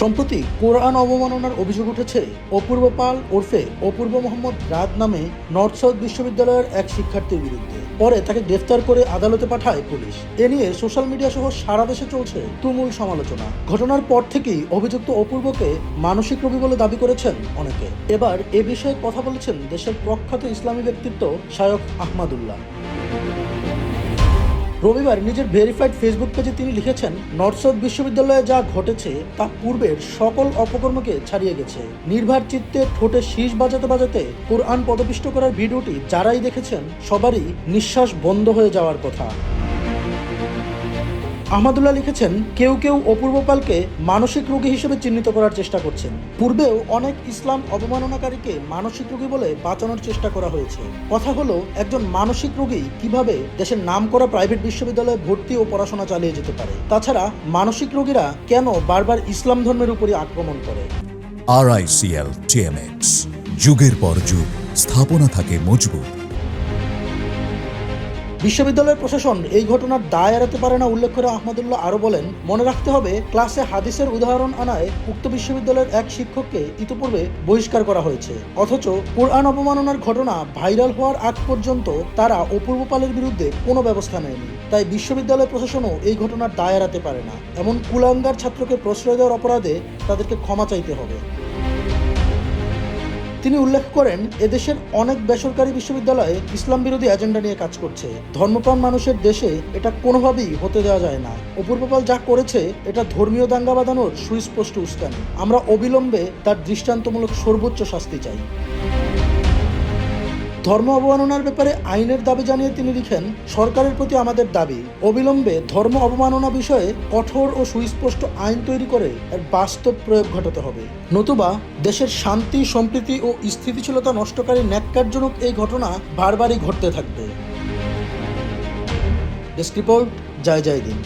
সম্প্রতি কোরআন অবমাননার অভিযোগ উঠেছে, অপূর্ব পাল ওরফে অপূর্ব মোহাম্মদ রাত নামে নর্থ সাউথ বিশ্ববিদ্যালয়ের এক শিক্ষার্থীর বিরুদ্ধে। পরে তাকে গ্রেফতার করে আদালতে পাঠায় পুলিশ। এ নিয়ে সোশ্যাল মিডিয়া সহ সারা দেশে চলছে তুমুল সমালোচনা। ঘটনার পর থেকেই অভিযুক্ত অপূর্বকে মানসিক রোগী বলে দাবি করেছেন অনেকে। এবার এ বিষয়ে কথা বলেছেন দেশের প্রখ্যাত ইসলামী ব্যক্তিত্ব শায়ক আহমাদুল্লাহ। রবিবার নিজের ভেরিফাইড ফেসবুক পেজে তিনি লিখেছেন নর্থ সাউথ বিশ্ববিদ্যালয়ে যা ঘটেছে তা পূর্বের সকল অপকর্মকে ছাড়িয়ে গেছে। নির্ভার চিত্তে ঠোঁটে শীষ বাজাতে বাজাতে কোরআন পদপিষ্ট করার ভিডিওটি যারাই দেখেছেন, সবারই নিঃশ্বাস বন্ধ হয়ে যাওয়ার কথা। আহমদুল্লাহ লিখেছেন, কেউ কেউ অপূর্ব পালকে মানসিক রোগী হিসেবে চিহ্নিত করার চেষ্টা করছেন। পূর্বেও অনেক ইসলাম অবমাননাকারীকে মানসিক রোগী বলে বাঁচানোর চেষ্টা করা হয়েছে। কথা হলো, একজন মানসিক রোগী কীভাবে দেশের নামকরা প্রাইভেট বিশ্ববিদ্যালয়ে ভর্তি ও পড়াশোনা চালিয়ে যেতে পারে? তাছাড়া, মানসিক রোগীরা কেন বারবার ইসলাম ধর্মের উপরই আক্রমণ করে? আরআইসিএল টিএমএক্স যুগের পর যুগ, স্থাপনা থাকে মজবুত। বিশ্ববিদ্যালয়ের প্রশাসন এই ঘটনার দায় এড়াতে পারে না, উল্লেখ করে আহমদুল্লাহ আরও বলেন, মনে রাখতে হবে, ক্লাসে হাদিসের উদাহরণ আনায় উক্ত বিশ্ববিদ্যালয়ের এক শিক্ষককে ইতিপূর্বে বহিষ্কার করা হয়েছে। অথচ কোরআন অবমাননার ঘটনা ভাইরাল হওয়ার আগ পর্যন্ত তারা অপূর্ব পালের বিরুদ্ধে কোনো ব্যবস্থা নেয়নি। তাই বিশ্ববিদ্যালয় প্রশাসনও এই ঘটনার দায় এড়াতে পারে না। এমন কুলাঙ্গার ছাত্রকে প্রশ্রয় দেওয়ার অপরাধে তাদেরকে ক্ষমা চাইতে হবে। তিনি উল্লেখ করেন, এদেশের অনেক বেসরকারি বিশ্ববিদ্যালয়ে ইসলাম বিরোধী এজেন্ডা নিয়ে কাজ করছে। ধর্মপ্রাণ মানুষের দেশে এটা কোনোভাবেই হতে দেওয়া যায় না। অপূর্বপাল যা করেছে, এটা ধর্মীয় দাঙ্গা বাঁধানোর সুস্পষ্ট উস্কানি। আমরা অবিলম্বে তার দৃষ্টান্তমূলক সর্বোচ্চ শাস্তি চাই। ধর্ম অবমাননার ব্যাপারে আইনের দাবি জানিয়ে তিনি লিখেন, সরকারের প্রতি আমাদের দাবি, অবিলম্বে ধর্ম অবমাননা বিষয়ে কঠোর ও সুস্পষ্ট আইন তৈরি করে এর বাস্তব প্রয়োগ ঘটাতে হবে। নতুবা, দেশের শান্তি, সম্প্রীতি ও স্থিতিশীলতা নষ্টকারী ন্যাক্কারজনক এই ঘটনা বারবারই ঘটতে থাকবে। ডেস্ক রিপোর্ট, জয় জয় দিন।